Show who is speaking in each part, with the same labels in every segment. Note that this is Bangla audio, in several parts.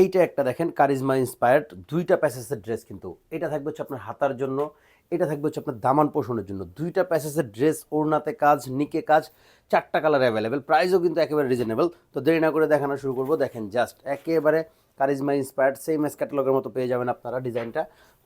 Speaker 1: এইটা একটা দেখেন, কারিজমা ইন্সপায়ার্ড দুইটা প্যাসেজের ড্রেস কিন্তু। এটা থাকবে হচ্ছে আপনার হাতার জন্য, এটা থাকবে হচ্ছে আপনার দামান পোষণের জন্য। দুইটা প্যাসেজের ড্রেস ওড়নাতে কাজ, নিকে কাজ, চারটা কালার অ্যাভেলেবেল প্রাইসও কিন্তু একেবারে রিজনেবল তো দেরি না করে দেখানো শুরু করব, দেখেন জাস্ট একেবারে কারিজমা ইন্সপায়ার্ড সেম এস ক্যাটালগের মতো পেয়ে যাবেন আপনারা ডিজাইনটা।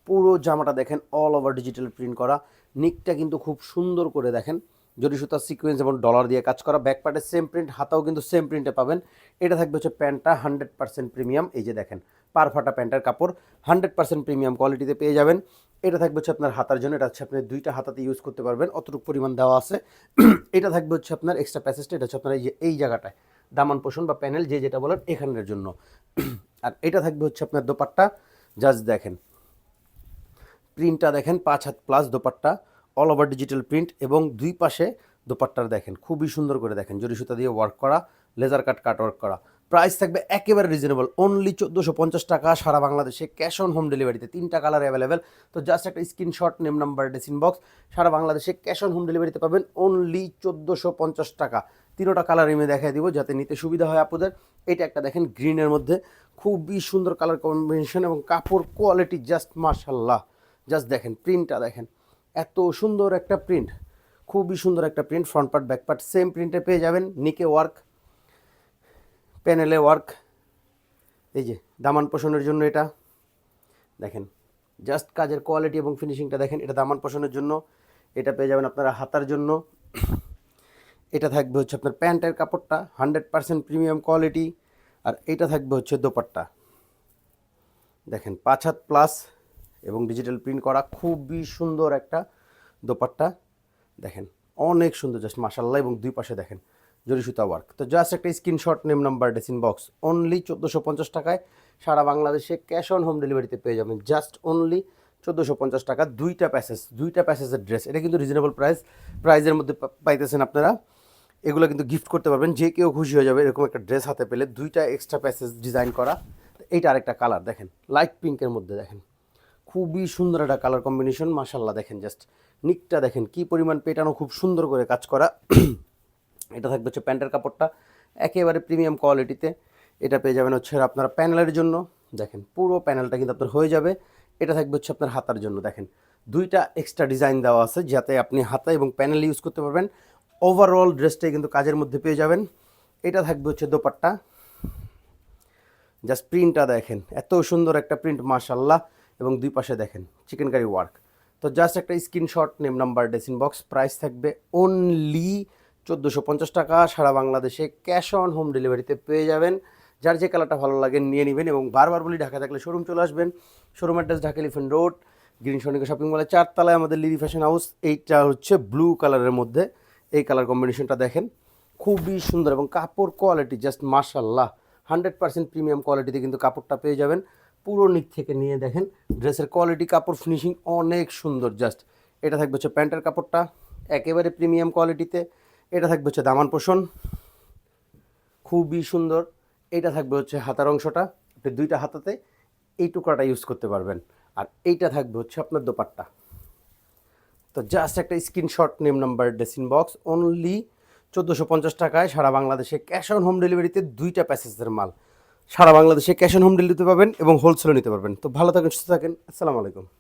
Speaker 1: পুরো জামাটা দেখেন অল ওভার ডিজিটাল প্রিন্ট করা। নিকটা কিন্তু খুব সুন্দর করে দেখেন জরি সুতার সিকোয়েন্স এবং ডলার দিয়ে কাজ করা। ব্যাক পার্টের সেম প্রিন্ট হাতাও কিন্তু সেম প্রিন্টে পাবেন। এটা থাকবে হচ্ছে প্যান্টটা হান্ড্রেড পার্সেন্ট প্রিমিয়াম এই যে দেখেন পার ফাটা প্যান্টের কাপড় হান্ড্রেড পার্সেন্ট প্রিমিয়াম কোয়ালিটিতে পেয়ে যাবেন। এটা থাকবে হচ্ছে আপনার হাতার জন্য। এটা হচ্ছে আপনি দুইটা হাতাতে ইউজ করতে পারবেন। অতটুকু পরিমাণ দেওয়া আছে। এটা থাকবে হচ্ছে আপনার এক্সট্রা প্যাসেজটা এটা হচ্ছে আপনার এই জায়গাটায়। দামান পোষণ বা প্যানেল যে যেটা বলেন, এখানের জন্য। আর এটা থাকবে হচ্ছে আপনার দোপাট্টা। জাস্ট দেখেন। প্রিন্টটা দেখেন, পাঁচ হাত plus dupatta. All over digital print এবং দুই পাশে দোপাট্টার দেখেন, খুবই সুন্দর করে দেখেন, জরি সুতা দিয়ে ওয়ার্ক করা লেজার কাট কাট ওয়ার্ক করা। প্রাইস থাকবে একেবারে রিজনেবল অনলি চোদ্দোশো পঞ্চাশ টাকা, সারা বাংলাদেশে ক্যাশ অন হোম ডেলিভারিতে তিনটা কালার অ্যাভেলেবেল তো জাস্ট একটা screenshot name number design box সারা বাংলাদেশে ক্যাশ অন হোম ডেলিভারিতে পাবেন অনলি চোদ্দোশো পঞ্চাশ টাকা। তিনোটা কালার আমি দেখাই দিব যাতে নিতে সুবিধা হয় আপনাদের। এটা একটা দেখেন গ্রিনের মধ্যে, খুবই সুন্দর কালার কম্বিনেশন এবং কাপড় কোয়ালিটি জাস্ট মার্শাল্লাহ জাস্ট দেখেন প্রিন্টটা দেখেন। এত সুন্দর একটা প্রিন্ট খুবই সুন্দর একটা print front part back part same প্রিন্টে পেয়ে যাবেন। নিকে ওয়ার্ক প্যানেলে ওয়ার্ক এই যে দামান পোষণের জন্য এটা। দেখেন জাস্ট কাজের কোয়ালিটি এবং ফিনিশিংটা দেখেন, এটা দামান পোষণের জন্য। এটা পেয়ে যাবেন আপনারা হাতার জন্য। এটা থাকবে হচ্ছে আপনার প্যান্টের কাপড়টা হান্ড্রেড পার্সেন্ট প্রিমিয়াম কোয়ালিটি আর এটা থাকবে হচ্ছে দোপাট্টা। দেখেন, পাঁচ হাত প্লাস এবং ডিজিটাল প্রিন্ট করা খুবই সুন্দর একটা দোপাট্টা। দেখেন, অনেক সুন্দর জাস্ট মাসাল্লাহ এবং দুই পাশে দেখেন, জরি সুতা ওয়ার্ক তো জাস্ট একটা screenshot name number design box only চোদ্দোশো পঞ্চাশ টাকায় সারা বাংলাদেশে ক্যাশ অন হোম ডেলিভারিতে পেয়ে যাবেন। জাস্ট অনলি চোদ্দোশো পঞ্চাশ টাকা, দুইটা প্যাসেজ দুইটা প্যাসেজের ড্রেস এটা কিন্তু রিজনেবল প্রাইস প্রাইজের মধ্যে পাইতেছেন আপনারা। এগুলো কিন্তু গিফট করতে পারবেন, যে কেউ খুশি হয়ে যাবে এরকম একটা ড্রেস হাতে পেলে দুইটা এক্সট্রা প্যাসেজ ডিজাইন করা। এইটা আরেকটা কালার দেখেন লাইট পিঙ্কের মধ্যে, দেখেন। খুবই সুন্দর একটা কালার কম্বিনেশন মাশাল্লাহ দেখেন জাস্ট নিকটা দেখেন কি পরিমাণ পেটানো খুব সুন্দর করে কাজ করা। এটা থাকবে হচ্ছে প্যান্টের কাপড়টা, একেবারে প্রিমিয়াম কোয়ালিটিতে এটা পেয়ে যাবেন হচ্ছে আপনার প্যানেলের জন্য। দেখেন পুরো প্যানেলটা কিন্তু আপনার হয়ে যাবে। এটা থাকবে হচ্ছে আপনার হাতার জন্য, দেখেন। দুইটা এক্সট্রা ডিজাইন দেওয়া আছে যাতে আপনি হাতা এবং প্যানেল ইউজ করতে পারবেন। ওভারঅল ড্রেসটাই কিন্তু কাজের মধ্যে পেয়ে যাবেন। এটা থাকবে হচ্ছে দোপাট্টা। জাস্ট প্রিন্টটা দেখেন, এত সুন্দর একটা প্রিন্ট মাশাল্লাহ এবং দুই পাশে দেখেন চিকেন কারি ওয়ার্ক তো জাস্ট একটা screenshot name number ডেসিন box price থাকবে অনলি চোদ্দোশো পঞ্চাশ টাকা। সারা বাংলাদেশে ক্যাশ অন হোম ডেলিভারিতে পেয়ে যাবেন। যার যে কালারটা ভালো লাগে নিয়ে নেবেন এবং বারবার বলি ঢাকা থাকলে শোরুম চলে আসবেন। Showroom address Dhaka Elephant Road Green Sonica shopping মলে চারতলায় আমাদের লিলি ফ্যাশন হাউস এইটা হচ্ছে ব্লু কালারের মধ্যে। এই কালার কম্বিনেশনটা দেখেন, খুবই সুন্দর এবং কাপড় কোয়ালিটি জাস্ট মার্শাল্লাহ হান্ড্রেড পার্সেন্ট প্রিমিয়াম কোয়ালিটিতে কিন্তু কাপড়টা পেয়ে যাবেন। পুরো নিক থেকে নিয়ে দেখেন। ড্রেসের কোয়ালিটি কাপড় ফিনিশিং অনেক সুন্দর জাস্ট এটা থাকবে হচ্ছে প্যান্টের কাপড়টা, একেবারে প্রিমিয়াম কোয়ালিটিতে এটা থাকবে হচ্ছে দামান পোষণ, খুবই সুন্দর। এটা থাকবে হচ্ছে হাতার অংশটা, আপনি দুইটা হাতাতে এই টুকরাটা ইউজ করতে পারবেন। আর এইটা থাকবে হচ্ছে আপনার দোপাট্টা। তো জাস্ট একটা screenshot name number dressing box only চোদ্দোশো পঞ্চাশ টাকায় সারা বাংলাদেশে ক্যাশ অন হোম ডেলিভারিতে দুইটা প্যাসেজের মাল। সারা বাংলাদেশে ক্যাশ অন হোম ডেলিভারিতে পাবেন এবং হোলসেলও নিতে পারবেন। তো ভালো থাকেন, সুস্থ থাকেন। আসসালামু আলাইকুম।